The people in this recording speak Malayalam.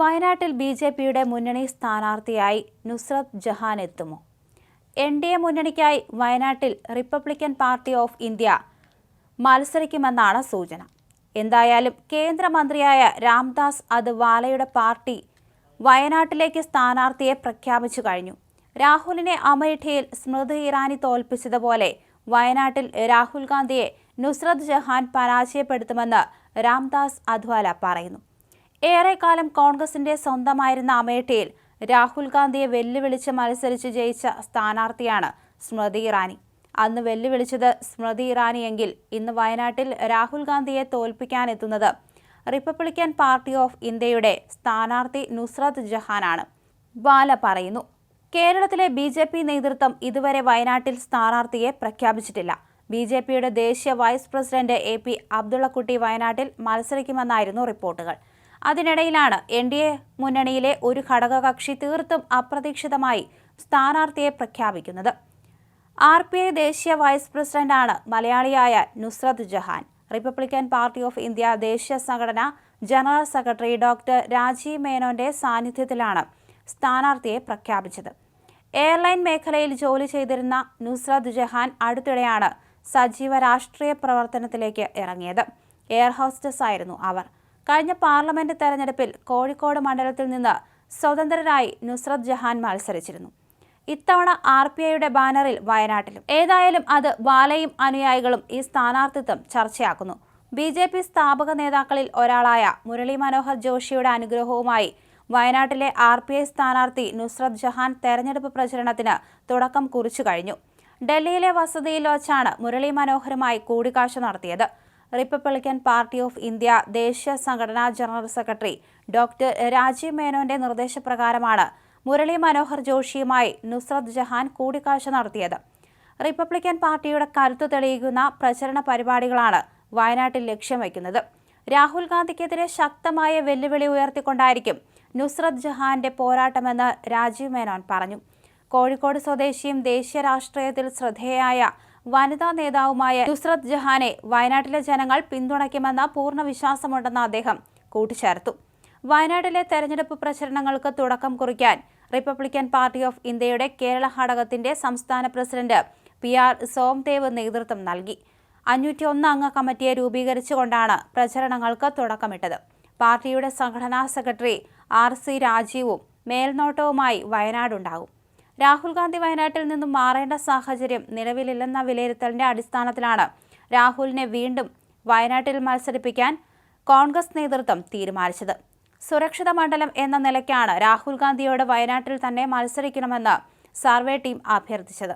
വയനാട്ടിൽ ബി ജെ പിയുടെ മുന്നണി സ്ഥാനാർത്ഥിയായി നുസ്രത് ജഹാൻ എത്തുമോ? എൻ ഡി എ മുന്നണിക്കായി വയനാട്ടിൽ റിപ്പബ്ലിക്കൻ പാർട്ടി ഓഫ് ഇന്ത്യ മത്സരിക്കുമെന്നാണ് സൂചന. എന്തായാലും കേന്ദ്രമന്ത്രിയായ രാംദാസ് അദ്വാലയുടെ പാർട്ടി വയനാട്ടിലേക്ക് സ്ഥാനാർത്ഥിയെ പ്രഖ്യാപിച്ചു കഴിഞ്ഞു. രാഹുലിനെ അമേഠിയിൽ സ്മൃതി ഇറാനി തോൽപ്പിച്ചതുപോലെ വയനാട്ടിൽ രാഹുൽ ഗാന്ധിയെ നുസ്രത് ജഹാൻ പരാജയപ്പെടുത്തുമെന്ന് രാംദാസ് അദ്വാല പറയുന്നു. ഏറെക്കാലം കോൺഗ്രസിന്റെ സ്വന്തമായിരുന്ന അമേഠിയിൽ രാഹുൽ ഗാന്ധിയെ വെല്ലുവിളിച്ച് മത്സരിച്ച് ജയിച്ച സ്ഥാനാർത്ഥിയാണ് സ്മൃതി ഇറാനി. അന്ന് വെല്ലുവിളിച്ചത് സ്മൃതി ഇറാനിയെങ്കിൽ ഇന്ന് വയനാട്ടിൽ രാഹുൽ ഗാന്ധിയെ തോൽപ്പിക്കാനെത്തുന്നത് റിപ്പബ്ലിക്കൻ പാർട്ടി ഓഫ് ഇന്ത്യയുടെ സ്ഥാനാർത്ഥി നുസ്രത് ജഹാനാണ്. ബാല പറയുന്നു കേരളത്തിലെ ബി ജെ പി നേതൃത്വം ഇതുവരെ വയനാട്ടിൽ സ്ഥാനാർത്ഥിയെ പ്രഖ്യാപിച്ചിട്ടില്ല. ബി ജെ പിയുടെ ദേശീയ vice president A P Abdullakutty വയനാട്ടിൽ മത്സരിക്കുമെന്നായിരുന്നു റിപ്പോർട്ടുകൾ. അതിനിടയിലാണ് എൻ ഡി എ മുന്നണിയിലെ ഒരു ഘടകകക്ഷി തീർത്തും അപ്രതീക്ഷിതമായി സ്ഥാനാർത്ഥിയെ പ്രഖ്യാപിക്കുന്നത്. ആർ പി ഐ ദേശീയ വൈസ് പ്രസിഡന്റാണ് മലയാളിയായ Nusrat Jahan. Republican party of India ദേശീയ സംഘടന ജനറൽ സെക്രട്ടറി ഡോക്ടർ രാജീവ് മേനോന്റെ സാന്നിധ്യത്തിലാണ് സ്ഥാനാർത്ഥിയെ പ്രഖ്യാപിച്ചത്. എയർലൈൻ മേഖലയിൽ ജോലി ചെയ്തിരുന്ന നുസ്രത് ജഹാൻ അടുത്തിടെയാണ് സജീവ രാഷ്ട്രീയ പ്രവർത്തനത്തിലേക്ക് ഇറങ്ങിയത്. എയർ ഹോസ്റ്റസ് ആയിരുന്നു അവർ. കഴിഞ്ഞ പാർലമെന്റ് തെരഞ്ഞെടുപ്പിൽ കോഴിക്കോട് മണ്ഡലത്തിൽ നിന്ന് സ്വതന്ത്രരായി നുസ്രത് ജഹാൻ മത്സരിച്ചിരുന്നു. ഇത്തവണ ആർ പി ഐയുടെ ബാനറിൽ വയനാട്ടിലും. ഏതായാലും അത് ബാലയും അനുയായികളും ഈ സ്ഥാനാർത്ഥിത്വം ചർച്ചയാക്കുന്നു. ബി ജെ പി സ്ഥാപക നേതാക്കളിൽ ഒരാളായ മുരളി മനോഹർ ജോഷിയുടെ അനുഗ്രഹവുമായി വയനാട്ടിലെ ആർ പി ഐ സ്ഥാനാർത്ഥി നുസ്രത് ജഹാൻ തെരഞ്ഞെടുപ്പ് പ്രചരണത്തിന് തുടക്കം കുറിച്ചു കഴിഞ്ഞു. ഡൽഹിയിലെ വസതിയിൽ വച്ചാണ് മുരളി മനോഹറുമായി കൂടിക്കാഴ്ച നടത്തിയത്. റിപ്പബ്ലിക്കൻ പാർട്ടി ഓഫ് ഇന്ത്യ ദേശീയ സംഘടനാ ജനറൽ സെക്രട്ടറി ഡോക്ടർ രാജീവ് മേനോന്റെ നിർദ്ദേശപ്രകാരമാണ് മുരളി മനോഹർ ജോഷിയുമായി നുസ്രത് ജഹാൻ കൂടിക്കാഴ്ച നടത്തിയത്. റിപ്പബ്ലിക്കൻ പാർട്ടിയുടെ കരുത്തു തെളിയിക്കുന്ന പ്രചരണ പരിപാടികളാണ് വയനാട്ടിൽ ലക്ഷ്യം വയ്ക്കുന്നത്. രാഹുൽ ഗാന്ധിക്കെതിരെ ശക്തമായ വെല്ലുവിളി ഉയർത്തിക്കൊണ്ടായിരിക്കും നുസ്രത് ജഹാന്റെ പോരാട്ടമെന്ന് രാജീവ് മേനോൻ പറഞ്ഞു. കോഴിക്കോട് സ്വദേശിയും ദേശീയ രാഷ്ട്രീയത്തിൽ ശ്രദ്ധേയായ വനിതാ നേതാവുമായ നുസ്രത് ജഹാനെ വയനാട്ടിലെ ജനങ്ങൾ പിന്തുണയ്ക്കുമെന്ന പൂർണ വിശ്വാസമുണ്ടെന്ന് അദ്ദേഹം കൂട്ടിച്ചേർത്തു. വയനാട്ടിലെ തെരഞ്ഞെടുപ്പ് പ്രചരണങ്ങൾക്ക് തുടക്കം കുറിക്കാൻ റിപ്പബ്ലിക്കൻ പാർട്ടി ഓഫ് ഇന്ത്യയുടെ കേരള ഘടകത്തിന്റെ സംസ്ഥാന പ്രസിഡന്റ് പി ആർ സോംദേവ് നേതൃത്വം നൽകി. അഞ്ഞൂറ്റി ഒന്ന് അംഗ കമ്മിറ്റിയെ രൂപീകരിച്ചുകൊണ്ടാണ് പ്രചരണങ്ങൾക്ക് തുടക്കമിട്ടത്. പാർട്ടിയുടെ സംഘടനാ സെക്രട്ടറി ആർ സി രാജീവും മേൽനോട്ടവുമായി വയനാടുണ്ടാകും. രാഹുൽ ഗാന്ധി വയനാട്ടിൽ നിന്നും മാറേണ്ട സാഹചര്യം നിലവിലില്ലെന്ന വിലയിരുത്തലിന്റെ അടിസ്ഥാനത്തിലാണ് രാഹുലിനെ വീണ്ടും വയനാട്ടിൽ മത്സരിപ്പിക്കാൻ കോൺഗ്രസ് നേതൃത്വം തീരുമാനിച്ചത്. സുരക്ഷിത മണ്ഡലം എന്ന നിലയ്ക്കാണ് രാഹുൽ ഗാന്ധിയോട് വയനാട്ടിൽ തന്നെ മത്സരിക്കണമെന്ന് സർവേ ടീം അഭ്യർത്ഥിച്ചത്.